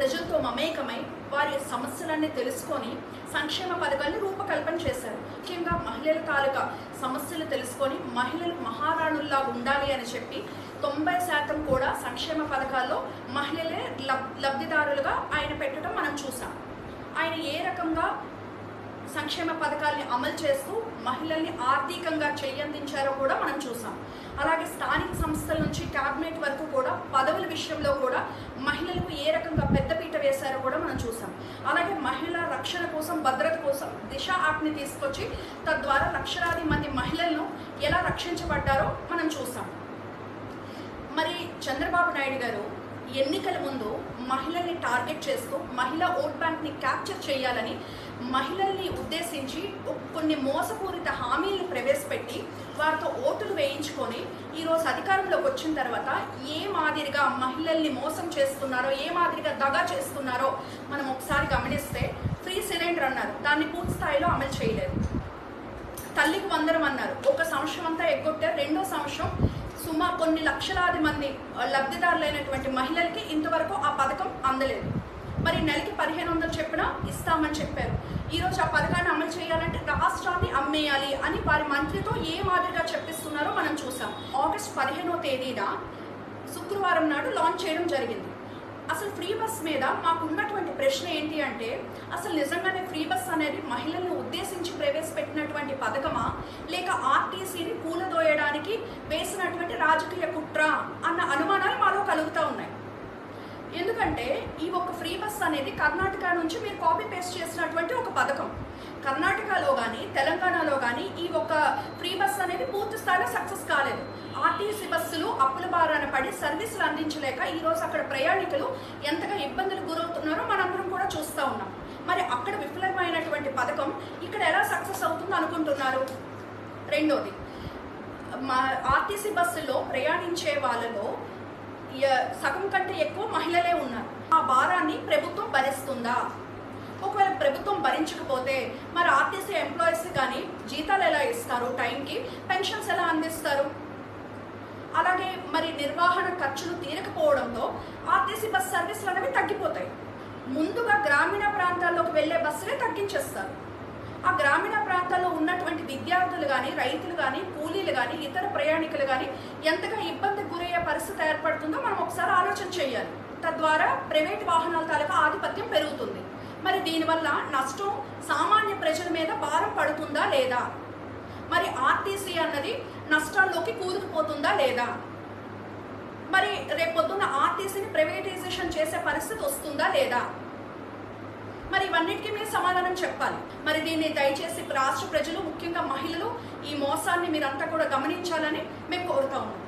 ప్రజలతో మమేకమై వారి సమస్యలన్నీ తెలుసుకొని సంక్షేమ పథకాలను రూపకల్పన చేశారు. ముఖ్యంగా మహిళల తాలూకా సమస్యలు తెలుసుకొని మహిళలు మహారాణుల్లా ఉండాలి అని చెప్పి తొంభై శాతం కూడా సంక్షేమ పథకాల్లో మహిళలే లబ్ లబ్ధిదారులుగా ఆయన పెట్టడం మనం చూసాం. ఆయన ఏ రకంగా సంక్షేమ పథకాల్ని అమలు చేస్తూ మహిళల్ని ఆర్థికంగా చెయ్యందించారో కూడా మనం చూసాం. అలాగే స్థానిక సంస్థల నుంచి క్యాబినెట్ వరకు కూడా పదవుల విషయంలో కూడా మహిళ మహిళలకు ఏ రకంగా పెద్దపీట వేశారో కూడా మనం చూసాం. అలాగే మహిళా రక్షణ కోసం భద్రత కోసం దిశ యాప్ని తీసుకొచ్చి తద్వారా లక్షలాది మంది మహిళలను ఎలా రక్షించబడ్డారో మనం చూసాం. మరి చంద్రబాబు నాయుడు గారు ఎన్నికల ముందు మహిళల్ని టార్గెట్ చేస్తూ మహిళా ఓట్ బ్యాంక్ని క్యాప్చర్ చేయాలని మహిళల ఉద్దేశించి కొన్ని మోసపూరిత హామీలను ప్రవేశపెట్టి వారితో ఓటులు వేయించుకొని ఈరోజు అధికారంలోకి వచ్చిన తర్వాత ఏ మాదిరిగా మహిళల్ని మోసం చేస్తున్నారో ఏ మాదిరిగా దగా చేస్తున్నారో మనం ఒకసారి గమనిస్తే ఫ్రీ సిలిండర్ అన్నారు. దాన్ని పూర్తి స్థాయిలో అమలు చేయలేదు. తల్లికి వందరం అన్నారు. ఒక సంవత్సరం అంతా ఎగ్గొట్టారు. రెండో సంవత్సరం సుమా కొన్ని లక్షలాది మంది లబ్ధిదారులైనటువంటి మహిళలకి ఇంతవరకు ఆ పథకం అందలేదు. మరి నెలకి పదిహేను వందలు చెప్పిన ఇస్తామని చెప్పారు. ఈరోజు ఆ పథకాన్ని అమలు చేయాలంటే రాష్ట్రాన్ని అమ్మేయాలి అని వారి మంత్రితో ఏ మాదిరిగా చెప్పిస్తున్నారో మనం చూసాం. ఆగస్ట్ పదిహేనో తేదీన శుక్రవారం నాడు లాంచ్ చేయడం జరిగింది. అసలు ఫ్రీ బస్ మీద మాకు ఉన్నటువంటి ప్రశ్న ఏంటి అంటే అసలు నిజంగానే ఫ్రీ బస్ అనేది మహిళలను ఉద్దేశించి ప్రవేశపెట్టినటువంటి పథకమా? లేక ఆర్టీసీని కూలదోయడానికి వేసినటువంటి రాజకీయ కుట్ర అన్న అనుమానాలు మాలో కలుగుతూ ఉన్నాయి. ఎందుకంటే ఈ ఒక ఫ్రీ బస్ అనేది కర్ణాటక నుంచి మీరు కాపీ పేస్ట్ చేసినటువంటి ఒక పథకం. కర్ణాటకలో కానీ తెలంగాణలో కానీ ఈ ఒక ఫ్రీ బస్ అనేది పూర్తి స్థాయిలో సక్సెస్ కాలేదు. ఆర్టీసీ బస్సులు అప్పుల భారాన పడి సర్వీసులు అందించలేక ఈరోజు అక్కడ ప్రయాణికులు ఎంతగా ఇబ్బందులు గురవుతున్నారో మనందరం కూడా చూస్తూ ఉన్నాం. మరి అక్కడ విఫలమైనటువంటి పథకం ఇక్కడ ఎలా సక్సెస్ అవుతుందో అనుకుంటున్నారు? రెండోది మా ఆర్టీసీ బస్సులో ప్రయాణించే వాళ్ళలో సగం కంటే ఎక్కువ మహిళలే ఉన్నారు. ఆ భారాన్ని ప్రభుత్వం భరిస్తుందా? ఒకవేళ ప్రభుత్వం భరించకపోతే మరి ఆర్టీసీ ఎంప్లాయీస్ కానీ జీతాలు ఎలా ఇస్తారు? టైంకి పెన్షన్స్ ఎలా అందిస్తారు? అలాగే మరి నిర్వహణ ఖర్చులు తీరకపోవడంతో ఆర్టీసీ బస్ సర్వీసులు అనేవి తగ్గిపోతాయి. ముందుగా గ్రామీణ ప్రాంతాల్లోకి వెళ్ళే బస్సులే తగ్గించేస్తారు. ఆ గ్రామీణ ప్రాంతాల్లో ఉన్నటువంటి విద్యార్థులు కానీ రైతులు కానీ కూలీలు కానీ ఇతర ప్రయాణికులు కానీ ఎంతగా ఇబ్బంది గురయ్యే పరిస్థితి ఏర్పడుతుందో మనం ఒకసారి ఆలోచన చేయాలి. తద్వారా ప్రైవేట్ వాహనాల తాలూకా ఆధిపత్యం పెరుగుతుంది. మరి దీనివల్ల నష్టం సామాన్య ప్రజల మీద భారం పడుతుందా లేదా? మరి ఆర్టీసీ అన్నది నష్టాల్లోకి కూరుకుపోతుందా లేదా? మరి రేపొద్దున్న ఆర్టీసీని ప్రైవేటైజేషన్ చేసే పరిస్థితి వస్తుందా లేదా? మరి ఇవన్నిటికీ మీరు సమాధానం చెప్పాలి. మరి దీన్ని దయచేసి రాష్ట్ర ప్రజలు ముఖ్యంగా మహిళలు ఈ మోసాన్ని మీరంతా కూడా గమనించాలని మేము కోరుతా ఉన్నాం.